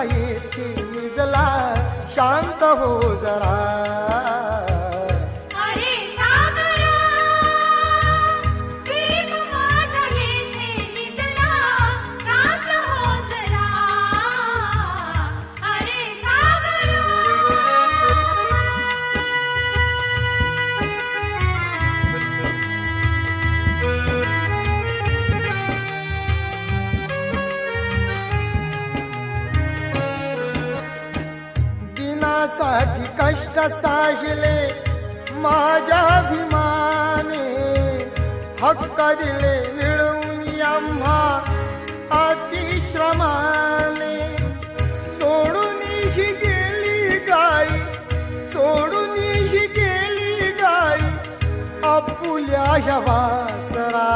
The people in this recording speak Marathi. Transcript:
येथे निजला शांत हो जरा. दिनासाठी कष्ट साहिले माझ्या अभिमाने हक्क दिले मिळवून आम्हा अतिश्रमाने. सोडून ही गेली गाई सोडून ही गेली गाई आपुल्या वासरा